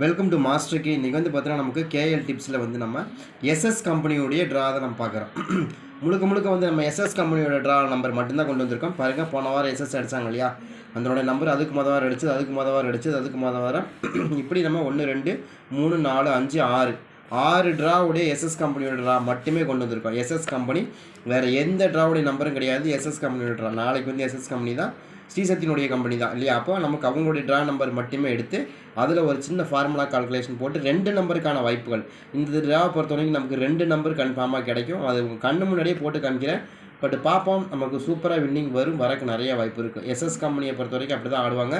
Welcome to master K இன்றைக்கி வந்து பார்த்தீங்கன்னா நமக்கு கேஎல் டிப்ஸில் வந்து நம்ம எஸ்எஸ் கம்பெனியுடைய ட்ரா தான் நம்ம பார்க்குறோம். முழுக்க முழுக்க வந்து நம்ம எஸ்எஸ் கம்பெனியோட ட்ரா நம்பர் மட்டும்தான் கொண்டு வந்திருக்கோம். பாருங்க போன வாரம் எஸ்எஸ் அடித்தாங்க இல்லையா? அதனோட நம்பர் அதுக்கு மொதல் வாரம் அடிச்சது அதுக்கு மொதல் வாரம் அடிச்சது அதுக்கு மொதல் வாரம். இப்படி நம்ம ஒன்று ரெண்டு மூணு நாலு அஞ்சு ஆறு. ஆறு ட்ராவுடைய எஸ்எஸ் கம்பெனியோட ட்ரா மட்டுமே கொண்டு வந்திருக்கோம். எஸ்எஸ் கம்பெனி வேறு எந்த ட்ராவுடைய நம்பரும் கிடையாது. எஸ்எஸ் கம்பெனியோட ட்ரா நாளைக்கு வந்து எஸ்எஸ் கம்பெனி தான் ஸ்ரீசக்தியினுடைய கம்பெனி தான் இல்லையா? அப்போ நமக்கு அவங்களுடைய ட்ரா நம்பர் மட்டுமே எடுத்து அதில் ஒரு சின்ன ஃபார்முலா கால்குலேஷன் போட்டு ரெண்டு நம்பருக்கான வாய்ப்புகள். இந்த ட்ராவை பொறுத்த வரைக்கும் நமக்கு ரெண்டு நம்பர் கன்ஃபார்மாக கிடைக்கும். அது உங்க கண்ணு முன்னாடியே போட்டு காமிக்கிறேன். பட் பார்ப்போம் நமக்கு சூப்பராக வின்னிங் வரும் வரக்கு நிறைய வாய்ப்பு இருக்குது எஸ்எஸ் கம்பெனியை பொறுத்த வரைக்கும் அப்படி தான் ஆடுவாங்க.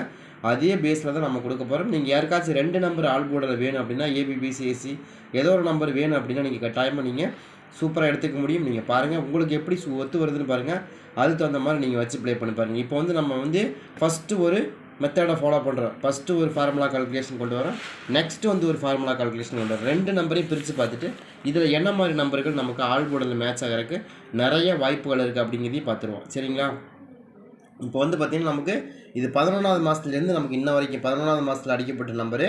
அதே பேஸில் தான் நம்ம கொடுக்க போகிறோம் நீங்கள் யாருக்காச்சும் ரெண்டு நம்பர் ஆள் போர்டில் வேணும் அப்படின்னா ஏபிபிசிஎஸ்சி ஏதோ ஒரு நம்பர் வேணும் அப்படின்னா நீங்கள் கட்டாயமாக நீங்கள் சூப்பராக எடுத்துக்க முடியும். நீங்கள் பாருங்கள் உங்களுக்கு எப்படி சு ஒத்து வருதுன்னு பாருங்கள் அதுக்கு தகுந்த மாதிரி நீங்கள் வச்சு ப்ளே பண்ணி பாருங்கள் இப்போ வந்து நம்ம வந்து ஃபஸ்ட்டு ஒரு மெத்தடை ஃபாலோ பண்ணுறோம் ஃபஸ்ட்டு ஒரு ஃபார்முலா கால்குலேஷன் கொண்டு வரோம். நெக்ஸ்ட்டு வந்து ஒரு ஃபார்முலா கால்குலேஷன் கொண்டு வரோம். ரெண்டு நம்பரையும் பிரித்து பார்த்துட்டு இதில் என்ன மாதிரி நம்பர்கள் நமக்கு ஆள் மேட்ச் ஆகிறதுக்கு நிறைய வாய்ப்புகள் இருக்குது அப்படிங்கிறதையும் பார்த்துருவோம். சரிங்களா? இப்போ வந்து பார்த்திங்கன்னா நமக்கு இது பதினொன்றாவது மாதத்துலேருந்து நமக்கு இன்ன வரைக்கும் பதினொன்றாவது மாதத்தில் அடிக்கப்பட்ட நம்பரு.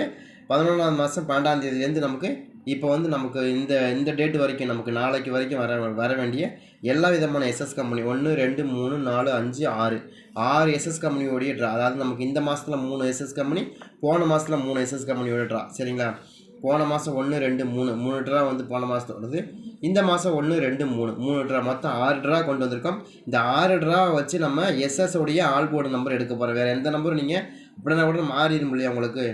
பதினொன்றாவது மாதம் பன்னெண்டாம் தேதியிலேருந்து நமக்கு இப்போ வந்து நமக்கு இந்த இந்த டேட் வரைக்கும் நமக்கு நாளைக்கு வரைக்கும் வர வர வேண்டிய எல்லா விதமான எஸ்எஸ் கம்பெனி ஒன்று ரெண்டு மூணு நாலு அஞ்சு ஆறு. ஆறு எஸ்எஸ் கம்பெனியோடைய ட்ரா அதாவது நமக்கு இந்த மாதத்தில் மூணு எஸ்எஸ் கம்பெனி போன மாதத்தில் மூணு எஸ்எஸ் கம்பெனியோட ட்ரா சரிங்களா? போன மாதம் ஒன்று ரெண்டு மூணு. மூணு ட்ரா வந்து போன மாதம் வருது. இந்த மாதம் ஒன்று ரெண்டு மூணு. மூணு ட்ரா. மொத்தம் ஆறு ட்ரா கொண்டு வந்திருக்கோம். இந்த ஆறு ட்ரா வச்சு நம்ம எஸ்எஸ் உடைய ஆல் போர்டு நம்பர் எடுக்க போகிறோம் வேறு எந்த நம்பரும் நீங்கள் அப்படின்னா கூட மாறிடும் இல்லையா உங்களுக்கு?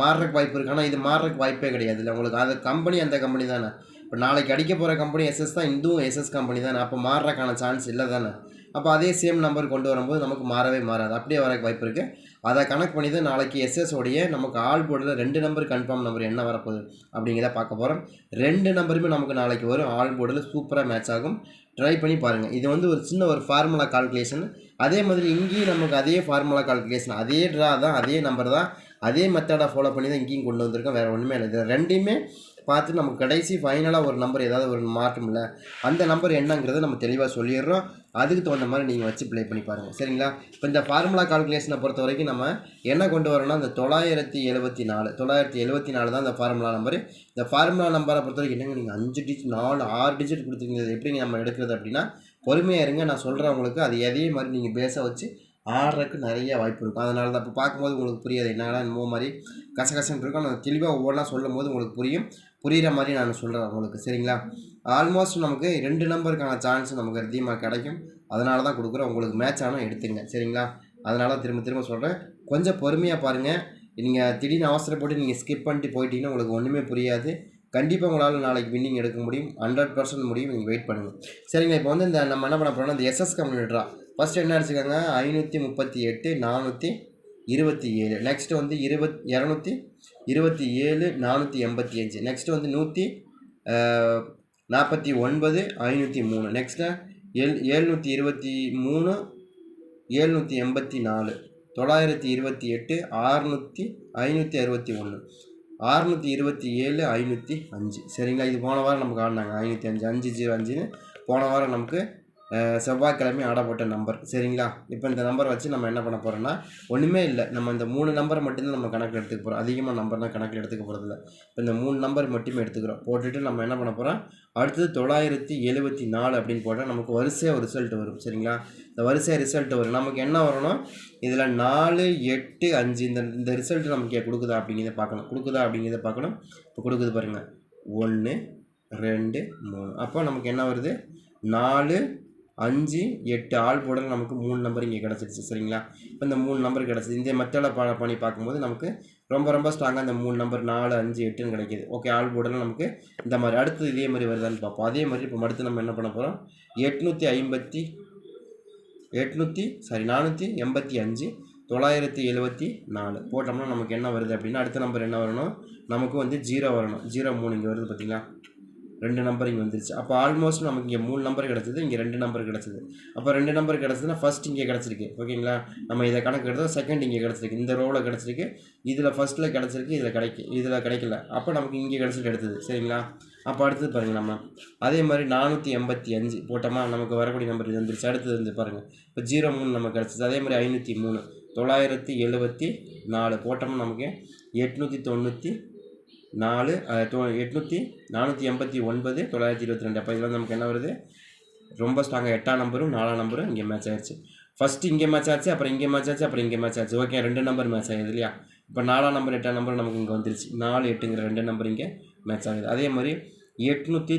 மாறுறக்கு வாய்ப்பு இருக்குது ஆனால் இது மாறுறக்கு வாய்ப்பே கிடையாது இல்லை உங்களுக்கு? அது கம்பெனி அந்த கம்பெனி தானே. இப்போ நாளைக்கு அடிக்க போகிற கம்பெனி எஸ்எஸ் தான். இதுவும் எஸ்எஸ் கம்பெனி தானே. அப்போ மாறுறக்கான சான்ஸ் இல்லை தானே. அப்போ அதே சேம் நம்பர் கொண்டு வரும்போது நமக்கு மாறவே மாறாது. அப்படியே வரக்கு வாய்ப்பு இருக்குது அதை கணக்கு பண்ணி தான் நாளைக்கு எஸ்எஸ் உடைய நமக்கு ஆல் போர்டில் ரெண்டு நம்பர் கன்ஃபார்ம் நம்பர் என்ன வரப்போகுது அப்படிங்கிறத பார்க்க போகிறோம் ரெண்டு நம்பருமே நமக்கு நாளைக்கு வரும். ஆல் போர்டில் சூப்பராக மேட்ச் ஆகும். ட்ரை பண்ணி பாருங்கள் இது வந்து ஒரு சின்ன ஒரு ஃபார்முலா கால்குலேஷன் அதே மாதிரி இங்கேயும் நமக்கு அதே ஃபார்முலா கால்குலேஷன் அதே ட்ரா தான் அதே நம்பர் தான். அதே மெத்தடை ஃபாலோ பண்ணி தான் இங்கேயும் கொண்டு வந்திருக்கோம். வேறு ஒன்றுமே இல்லை. இது ரெண்டையுமே பார்த்து நமக்கு கடைசி ஃபைனலாக ஒரு நம்பர் ஏதாவது ஒரு மாற்றமில்ல அந்த நம்பர் என்னங்கிறத நம்ம தெளிவாக சொல்லிடுறோம். அதுக்கு தகுந்த மாதிரி நீங்கள் வச்சு ப்ளே பண்ணி பாருங்கள் சரிங்களா? இப்போ இந்த ஃபார்முலா கால்குலேஷனை பொறுத்த வரைக்கும் நம்ம என்ன கொண்டு வரோம்னா இந்த தொள்ளாயிரத்தி எழுபத்தி நாலு தொள்ளாயிரத்தி எழுபத்தி நாலு தான் இந்த ஃபார்முலா நம்பர் இந்த ஃபார்முலா நம்பரை பொறுத்த வரைக்கும் என்னங்க நீங்கள் அஞ்சு டிஜிட் நாலு ஆறு டிஜிட் கொடுத்துருக்கீங்க. எப்படி எப்படிங்க நம்ம எடுக்கிறது அப்படின்னா பொறுமையாக இருங்க. நான் சொல்கிறவங்களுக்கு அது எதே மாதிரி நீங்கள் பேச வச்சு ஆடுறதுக்கு நிறைய வாய்ப்பு இருக்கும். அதனால தான் இப்போ பார்க்கும்போது உங்களுக்கு புரியாது. என்னடா என்னமோ மாதிரி கசகசன்னு இருக்கும். நான் தெளிவாக ஒவ்வொன்றா சொல்லும் போது உங்களுக்கு புரியும். புரிகிற மாதிரி நான் சொல்கிறேன் உங்களுக்கு சரிங்களா? ஆல்மோஸ்ட் நமக்கு ரெண்டு நம்பருக்கான சான்ஸ் நமக்கு அதிகமாக கிடைக்கும். அதனால தான் கொடுக்குறோம் உங்களுக்கு மேட்ச் ஆனால் எடுத்துங்க சரிங்களா? அதனால தான் திரும்ப திரும்ப சொல்கிறேன் கொஞ்சம் பொறுமையாக பாருங்கள் நீங்கள் திடீர்னு அவசரப்பட்டு நீங்கள் ஸ்கிப் பண்ணிட்டு போயிட்டீங்கன்னா உங்களுக்கு ஒன்றுமே புரியாது. கண்டிப்பாக உங்களால் நாளைக்கு வின்னிங் எடுக்க முடியும். ஹண்ட்ரட் பர்சன்ட் முடியும். நீங்கள் வெயிட் பண்ணுங்கள் சரிங்க இப்போ வந்து இந்த நம்ம என்ன பண்ண போகிறோம்னா இந்த எஸ்எஸ் கம்யூனிட்ரா ஃபஸ்ட்டு என்ன அடிச்சுக்கோங்க ஐநூற்றி முப்பத்தி எட்டு நானூற்றி இருபத்தி ஏழு. நெக்ஸ்ட்டு வந்து இருபத் இரநூத்தி இருபத்தி ஏழு நானூற்றி எண்பத்தி அஞ்சு. நெக்ஸ்ட்டு வந்து நூற்றி நாற்பத்தி ஒன்பது ஐநூற்றி மூணு. நெக்ஸ்ட்டு ஏழ் ஏழ்நூற்றி இருபத்தி மூணு ஏழ்நூற்றி எண்பத்தி நாலு. தொள்ளாயிரத்தி இருபத்தி எட்டு ஆறுநூற்றி ஐநூற்றி அறுபத்தி ஒன்று. ஆறுநூற்றி இருபத்தி ஏழு ஐநூற்றி அஞ்சு. சரிங்களா? இது போன வாரம் நமக்கு ஆடினாங்க ஐநூற்றி அஞ்சு அஞ்சு ஜீரோ அஞ்சுன்னு. போன வாரம் நமக்கு செவ்வாய்க்கிழமை ஆடப்பட்ட நம்பர். சரிங்களா? இப்போ இந்த நம்பர் வச்சு நம்ம என்ன பண்ண போகிறோம்னா ஒன்றுமே இல்லை. நம்ம இந்த மூணு நம்பரை மட்டும்தான் நம்ம கணக்கில் எடுத்துக்க போகிறோம் அதிகமாக நம்பர்லாம் கணக்கில் எடுத்துக்க போகிறதில்ல இப்போ இந்த மூணு நம்பர் மட்டுமே எடுத்துக்கிறோம். போட்டுட்டு நம்ம என்ன பண்ண போகிறோம் அடுத்தது தொள்ளாயிரத்தி எழுபத்தி நாலு அப்படின்னு போட்டால் நமக்கு வரிசையாக ஒரு ரிசல்ட் வரும். சரிங்களா? இந்த வரிசையாக ரிசல்ட் வரும். நமக்கு என்ன வரணும்? இதில் நாலு எட்டு அஞ்சு இந்த இந்த ரிசல்ட் நமக்கு கொடுக்குதா அப்படிங்கிறத பார்க்கணும். கொடுக்குதா அப்படிங்கிறத பார்க்கணும். இப்போ கொடுக்குது பாருங்கள் ஒன்று ரெண்டு மூணு. அப்போ நமக்கு என்ன வருது? நாலு அஞ்சு எட்டு ஆள் போடல நமக்கு மூணு நம்பர் இங்கே கிடச்சிருச்சு சரிங்களா? இப்போ இந்த மூணு நம்பர் கிடச்சிது இந்த மெத்தடை பா பண்ணி பார்க்கும்போது நமக்கு ரொம்ப ரொம்ப ஸ்ட்ராங்காக இந்த மூணு நம்பர் நாலு அஞ்சு எட்டுன்னு கிடைக்கிது. ஓகே ஆள் போடலாம் நமக்கு இந்த மாதிரி. அடுத்து இதே மாதிரி வருதான்னு பார்ப்போம். அதே மாதிரி இப்போ அடுத்து நம்ம என்ன பண்ண போகிறோம் எட்நூற்றி ஐம்பத்தி எட்நூற்றி சாரி நானூற்றி எண்பத்தி அஞ்சு தொள்ளாயிரத்தி எழுபத்தி நாலு. போட்டோம்னா நமக்கு என்ன வருது அப்படின்னா அடுத்த நம்பர் என்ன வரணும்? நமக்கு வந்து ஜீரோ வரணும். ஜீரோ மூணு இங்கே வருது பார்த்தீங்களா ரெண்டு நம்பர் இங்கே வந்துருச்சு. அப்போ ஆல்மோஸ்ட் நமக்கு இங்கே மூணு நம்பர் கிடச்சிது இங்கே ரெண்டு நம்பர் கிடச்சிது. அப்போ ரெண்டு நம்பர் கிடச்சதுன்னா ஃபஸ்ட் இங்கே கிடச்சிருக்கு. ஓகேங்களா நம்ம இதை கணக்கு எடுத்தால் செகண்ட் இங்கே கிடச்சிருக்கு. இந்த ரோவில் கிடச்சிருக்கு. இதில் ஃபஸ்ட்டில் கிடச்சிருக்கு இதில் கிடைக்கு இதில் கிடைக்கல. அப்போ நமக்கு இங்கே கிடச்சிட்டு எடுத்தது. சரிங்களா? அப்போ அடுத்தது பாருங்கள் நம்ம. அதே மாதிரி நானூற்றி எண்பத்தி அஞ்சு போட்டோமா? நமக்கு வரக்கூடிய நம்பர் இது வந்துருச்சு. அடுத்தது வந்து பாருங்கள் இப்போ ஜீரோ மூணு நமக்கு கிடச்சிது. அதே மாதிரி ஐநூற்றி மூணு. தொள்ளாயிரத்தி எழுபத்தி நாலு போட்டோம்னா நமக்கு? எட்நூற்றி தொண்ணூற்றி நாலு தொ எட்நூற்றி நானூற்றி எண்பத்தி ஒன்பது தொள்ளாயிரத்தி இருபத்தி ரெண்டு. அப்போ இதில் வந்து நமக்கு என்ன வருது? ரொம்ப ஸ்ட்ராங்காக எட்டாம் நம்பரும் நாலாம் நம்பரும் இங்கே மேட்ச் ஆயிடுச்சு ஃபஸ்ட்டு இங்கே மேட்ச் ஆச்சு அப்புறம் இங்கே மேட்ச் ஆச்சு அப்புறம் இங்கே மேட்ச் ஆச்சு. ஓகே ரெண்டு நம்பர் மேட்ச் ஆகுது இல்லையா? இப்போ நாலாம் நம்பர் எட்டாம் நம்பர் நமக்கு இங்கே வந்துருச்சு. நாலு எட்டுங்கிற ரெண்டு நம்பர் இங்கே மேட்ச் ஆகுது. அதே மாதிரி எட்நூற்றி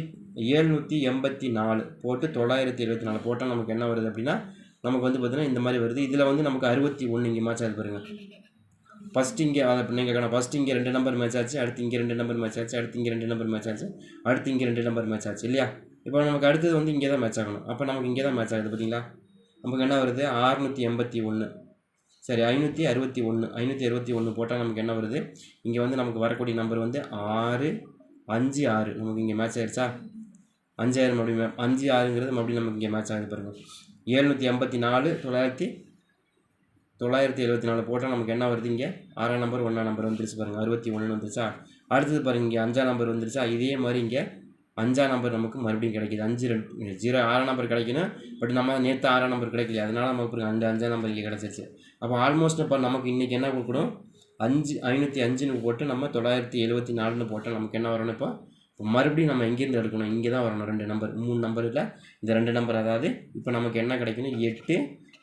ஏழ்நூற்றி எண்பத்தி நாலு போட்டு தொள்ளாயிரத்தி எழுபத்தி நாலு போட்டால் நமக்கு என்ன வருது அப்படின்னா நமக்கு வந்து பார்த்திங்கன்னா இந்த மாதிரி வருது. இதில் வந்து நமக்கு அறுபத்தி ஒன்று இங்கே மேட்ச் ஆகுது பாருங்கள் ஃபஸ்ட் இங்கே அதை நீங்கள் கேட்கணும் ஃபஸ்ட் இங்கே ரெண்டு நம்பர் மேட்ச் ஆச்சு அடுத்து இங்கே ரெண்டு நம்பர் மேட்ச் ஆச்சு அடுத்து இங்கே ரெண்டு நம்பர் மேட்ச் ஆச்சு அடுத்து இங்கே ரெண்டு நம்பர் மேட்ச் ஆச்சு இல்லையா? இப்போ நமக்கு அடுத்தது வந்து இங்கே தான் மேட்ச் ஆகணும். அப்போ நமக்கு இங்கே தான் மேட்ச் ஆகுது பார்த்தீங்களா? நமக்கு என்ன வருது? ஆறுநூற்றி எண்பத்தி ஒன்று சரி ஐநூற்றி அறுபத்தி ஒன்று ஐநூற்றி அறுபத்தி ஒன்று போட்டால் நமக்கு என்ன வருது? இங்கே வந்து நமக்கு வரக்கூடிய நம்பர் வந்து ஆறு அஞ்சு ஆறு. நமக்கு இங்கே மேட்ச் ஆகிடுச்சா அஞ்சாயிரம் மறுபடியும் அஞ்சு ஆறுங்கிறது மறுபடியும் நமக்கு இங்கே மேட்ச் ஆகுது பாருங்கள் ஏழ்நூற்றி எண்பத்தி நாலு தொள்ளாயிரத்தி தொள்ளாயிரத்தி எழுபத்தி நாலு போட்டால் நமக்கு என்ன வருது இங்கே? ஆறாம் நம்பர் ஒன்றாம் நம்பர் வந்துருச்சு பாருங்கள் அறுபத்தி ஒன்று வந்துருச்சா? அடுத்தது பாருங்க இங்கே அஞ்சாம் நம்பர் வந்துருச்சா? இதே மாதிரி இங்கே அஞ்சாம் நம்பர் நமக்கு மறுபடியும் கிடைக்குது. அஞ்சு ரெண்டு ஜீரோ ஆறாம் நம்பர் கிடைக்கணும். பட் நம்ம நேற்று ஆறாம் நம்பர் கிடைக்கல அதனால நமக்கு பாருங்க அஞ்சு அஞ்சாம் நம்பர் இங்கே கிடச்சிருச்சு. அப்போ ஆல்மோஸ்ட் இப்போ நமக்கு இன்றைக்கி என்ன கொடுக்கணும்? அஞ்சு ஐநூற்றி அஞ்சுன்னு போட்டு நம்ம தொள்ளாயிரத்தி எழுபத்தி நாலுன்னு போட்டால் நமக்கு என்ன வரணும் இப்போ? இப்போ மறுபடியும் நம்ம எங்கேருந்து எடுக்கணும்? இங்கே தான் வரணும். ரெண்டு நம்பர் மூணு நம்பரில் இந்த ரெண்டு நம்பர் அதாவது இப்போ நமக்கு என்ன கிடைக்கணும்? எட்டு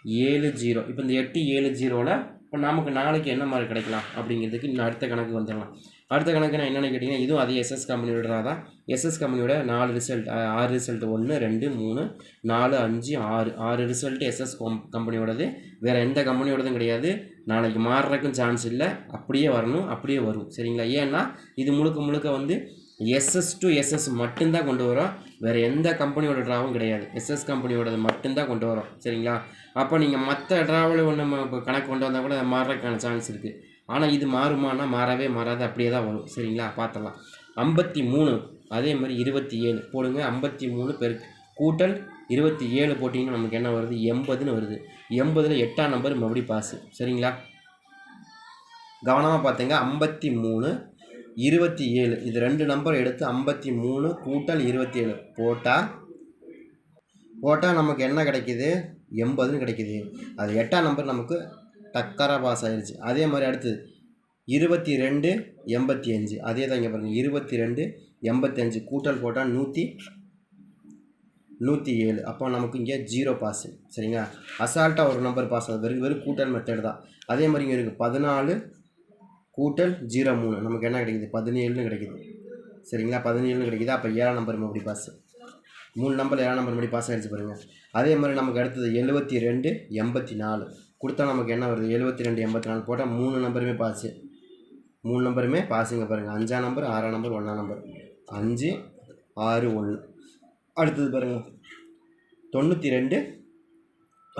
ஏழு ஜீரோ. இப்போ இந்த எட்டு ஏழு ஜீரோவில் இப்போ நமக்கு நாளைக்கு என்ன மாதிரி கிடைக்கலாம் அப்படிங்கிறதுக்கு இன்னும் அடுத்த கணக்கு வந்துடலாம். அடுத்த கணக்கு நான் என்னென்னு கேட்டிங்கன்னா இதுவும் அதே எஸ்எஸ் கம்பெனியோட தான். எஸ்எஸ் கம்பெனியோட நாலு ரிசல்ட் ஆறு ரிசல்ட் ஒன்று ரெண்டு மூணு நாலு அஞ்சு ஆறு. ஆறு ரிசல்ட் எஸ்எஸ் கம் கம்பெனியோடது வேறு எந்த கம்பெனியோடதும் கிடையாது. நாளைக்கு மாறுறதுக்கும் சான்ஸ் இல்லை. அப்படியே வரணும் அப்படியே வரும். சரிங்களா? ஏன்னா இது முழுக்க முழுக்க வந்து எஸ்எஸ் டு எஸ்எஸ் மட்டும்தான் கொண்டு வரோம். வேறு எந்த கம்பெனியோட ட்ராவும் கிடையாது. எஸ்எஸ் கம்பெனியோடது மட்டும்தான் கொண்டு வரோம். சரிங்களா? அப்போ நீங்கள் மற்ற ட்ராவல் ஒன்று இப்போ கணக்கு கொண்டு வந்தால் கூட மாறுறதுக்கான சான்ஸ் இருக்குது ஆனால் இது மாறுமானா மாறவே மாறாது. அப்படியே தான் வரும். சரிங்களா? பார்த்துடலாம் ஐம்பத்தி மூணு. அதே மாதிரி இருபத்தி ஏழு. போடுங்க. ஐம்பத்தி மூணு பெரு கூட்டல் இருபத்தி ஏழு போட்டிங்கன்னா நமக்கு என்ன வருது? எண்பதுன்னு வருது. எண்பதில் எட்டாம் நம்பர் மறுபடியும் பாஸு சரிங்களா? கவனமாக பார்த்துங்க ஐம்பத்தி மூணு. இருபத்தி ஏழு. இது ரெண்டு நம்பர் எடுத்து ஐம்பத்தி மூணு கூட்டல் இருபத்தி ஏழு. போட்டால் போட்டால் நமக்கு என்ன கிடைக்கிது? எண்பதுன்னு கிடைக்கிது. அது எட்டாம் நம்பர் நமக்கு டக்கராக பாஸ் ஆயிடுச்சு அதே மாதிரி அடுத்தது இருபத்தி ரெண்டு எண்பத்தி அஞ்சு. அதே தான் இங்கே பாருங்கள் இருபத்தி ரெண்டு எண்பத்தி அஞ்சு. கூட்டல் போட்டால் நூற்றி நூற்றி ஏழு. அப்போ நமக்கு இங்கே ஜீரோ பாஸு சரிங்களா? அசால்ட்டாக ஒரு நம்பர் பாஸ் ஆகுது. வெறும் வெறும் கூட்டல் மெத்தட் தான். அதே மாதிரி இங்கே இருக்குது பதினாலு கூட்டல் ஜீரோ மூணு. நமக்கு என்ன கிடைக்குது? பதினேழுன்னு கிடைக்குது. சரிங்களா? பதினேழுன்னு கிடைக்குது? அப்போ ஏழாம் நம்பர் மறுபடி பாஸ் மூணு நம்பர் ஏழாம் நம்பர் மறுபடி பாஸ் ஆகிடுச்சு பாருங்கள் அதே மாதிரி நமக்கு அடுத்தது எழுபத்தி ரெண்டு எண்பத்தி நாலு. கொடுத்தா நமக்கு என்ன வருது? எழுபத்தி ரெண்டு எண்பத்தி நாலு போட்டால் மூணு நம்பருமே பாஸு மூணு நம்பருமே பாஸுங்க பாருங்கள் அஞ்சாம் நம்பர் ஆறாம் நம்பர் ஒன்றாம் நம்பர் அஞ்சு ஆறு ஒன்று அடுத்தது பாருங்கள் தொண்ணூற்றி ரெண்டு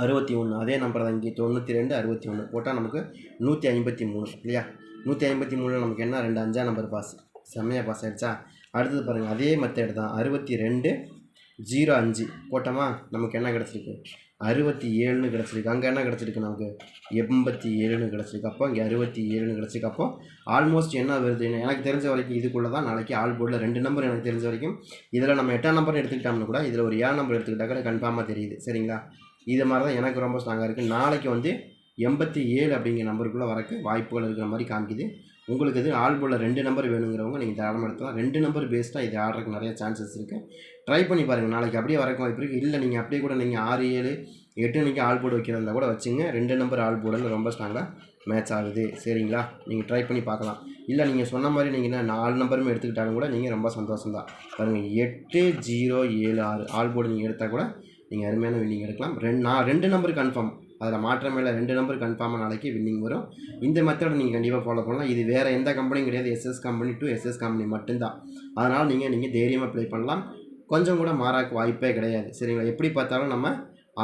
அறுபத்தி ஒன்று. அதே நம்பர் தான். இங்கே தொண்ணூற்றி ரெண்டு அறுபத்தி ஒன்று. போட்டால் நமக்கு நூற்றி ஐம்பத்தி மூணு இல்லையா? நூற்றி ஐம்பத்தி மூணில் நமக்கு என்ன? ரெண்டு அஞ்சா நம்பர் பாஸ் செம்மையாக பாஸ் ஆகிடுச்சா அடுத்தது பாருங்கள் அதே மெத்தட் தான். அறுபத்தி ரெண்டு ஜீரோ அஞ்சு. போட்டோமா? நமக்கு என்ன கிடச்சிருக்கு? அறுபத்தி ஏழுன்னு கிடச்சிருக்கு. அங்கே என்ன கிடச்சிருக்கு நமக்கு? எண்பத்தி ஏழுன்னு கிடச்சிருக்கு. அப்போ இங்கே அறுபத்தி ஏழுன்னு கிடச்சிருக்கு. அப்போ ஆல்மோஸ்ட் என்ன வருது? எனக்கு தெரிஞ்ச வரைக்கும் இதுக்குள்ளே தான் நாளைக்கு ஆல் போர்டில் ரெண்டு நம்பர் எனக்கு தெரிஞ்ச வரைக்கும். இதில் நம்ம எட்டாம் நம்பர் எடுத்துக்கிட்டோம்னா கூட இதில் ஒரு ஏழு நம்பர் எடுத்துக்கிட்டா கூட கன்ஃபார்மாக தெரியுது. சரிங்களா? இது மாதிரி தான் எனக்கு ரொம்ப ஸ்ட்ராங்காக இருக்குது நாளைக்கு வந்து எண்பத்தி ஏழு அப்படிங்கிற நம்பருக்குள்ளே வரக்கு வாய்ப்புகள் இருக்கிற மாதிரி காமிக்குது. உங்களுக்கு இது ஆல்போல ரெண்டு நம்பர் வேணுங்கிறவங்க நீங்கள் தாராளமாக எடுத்துக்கலாம். ரெண்டு நம்பர் பேஸ்டாக இது ஆடுறதுக்கு நிறைய சான்சஸ் இருக்குது ட்ரை பண்ணி பாருங்கள் நாளைக்கு அப்படியே வரக்கு வாய்ப்பு இருக்குது இல்லை நீங்கள் அப்படியே கூட நீங்கள் ஆறு ஏழு எட்டு நீங்கள் ஆல் போர்டு வைக்கிறதா கூட வச்சுங்க. ரெண்டு நம்பர் ஆல் போர்டுன்னு ரொம்ப ஸ்ட்ராங்காக மேட்ச் ஆகுது. சரிங்களா? நீங்கள் ட்ரை பண்ணி பார்க்கலாம். இல்லை நீங்கள் சொன்ன மாதிரி நீங்கள் என்ன நாலு நம்பருமே எடுத்துக்கிட்டாலும் கூட நீங்கள் ரொம்ப சந்தோஷம் தான் பாருங்கள் எட்டு ஜீரோ ஏழு ஆறு ஆல் போர்டு நீங்கள் எடுத்தால் கூட நீங்கள் அருமையான வின்னிங் எடுக்கலாம். ரெண்டு நான் ரெண்டு நம்பர் கன்ஃபார்ம் அதில் மாற்றமே இல்லை. ரெண்டு நம்பர் கன்ஃபார்மாக நாளைக்கு வின்னிங் வரும். இந்த மெத்தடை நீங்கள் கண்டிப்பாக ஃபாலோ பண்ணலாம். இது வேறு எந்த கம்பெனியும் கிடையாது. SS company to SS company மட்டும்தான். அதனால் நீங்கள் நீங்கள் தைரியமாக ப்ளே பண்ணலாம். கொஞ்சம் கூட மாறாக்கு வாய்ப்பே கிடையாது. சரிங்களா? எப்படி பார்த்தாலும் நம்ம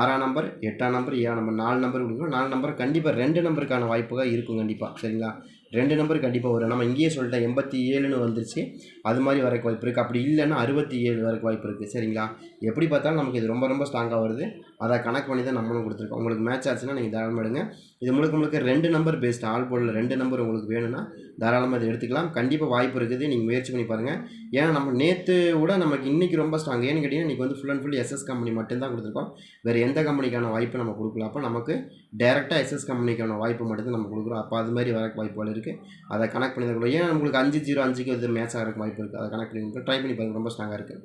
ஆறாம் நம்பர் எட்டாம் நம்பர் ஏழாம் நம்பர் நாலு நம்பர் கொடுக்கணும் நாலு நம்பர் கண்டிப்பாக ரெண்டு நம்பருக்கான வாய்ப்புகள் இருக்கும் கண்டிப்பாக சரிங்களா? ரெண்டு நம்பர் கண்டிப்பாக வரும். நம்ம இங்கேயே சொல்லிட்டேன் எண்பத்தி ஏழுன்னு வந்துருச்சு. அது மாதிரி வரக்கு வாய்ப்பு இருக்குது அப்படி இல்லைன்னா அறுபத்தி ஏழு வரக்கு வாய்ப்பு இருக்குது சரிங்களா? எப்படி பார்த்தாலும் நமக்கு இது ரொம்ப ரொம்ப ஸ்ட்ராங்காக வருது. அதை கணக்கு பண்ணி தான் நம்மளும் கொடுத்துருக்கோம். உங்களுக்கு மேட்ச் ஆச்சுன்னா நீங்கள் தாராளமாக எடுங்க. இது முழுக்க முழுக்க ரெண்டு நம்பர் பேஸ்ட் ஆல் போர்டில் ரெண்டு நம்பர் உங்களுக்கு வேணும்னா தாராளமாக இதை எடுத்துக்கலாம். கண்டிப்பாக வாய்ப்பு இருக்குது. நீங்கள் முயற்சி பண்ணி பாருங்கள் ஏன்னா நம்ம நேற்று விட நமக்கு இன்றைக்கி ரொம்ப ஸ்ட்ராங் ஏன்னு கேட்டிங்கன்னா இன்றைக்கி வந்து full and full SS company மட்டும்தான் கொடுத்துருக்கோம். வேறு எந்த கம்பெனிக்கான வாய்ப்பு நம்ம கொடுக்கல. அப்போ நமக்கு டேரெக்டாக எஸ்எஸ் கம்பெனிக்கான வாய்ப்பு மட்டும்தான் நம்ம கொடுக்குறோம். அப்போ அது மாதிரி வர வாய்ப்புகள் இருக்குது அதை கனெக்ட் பண்ணி தான் ஏன்னா உங்களுக்கு அஞ்சு ஜீரோ அஞ்சுக்கு இது மேட்ச் ஆகிறதுக்கு வாய்ப்பு இருக்குது அதை கனெக்ட் பண்ணி ட்ரை பண்ணி பாருங்கள் ரொம்ப ஸ்ட்ராங்காக இருக்குது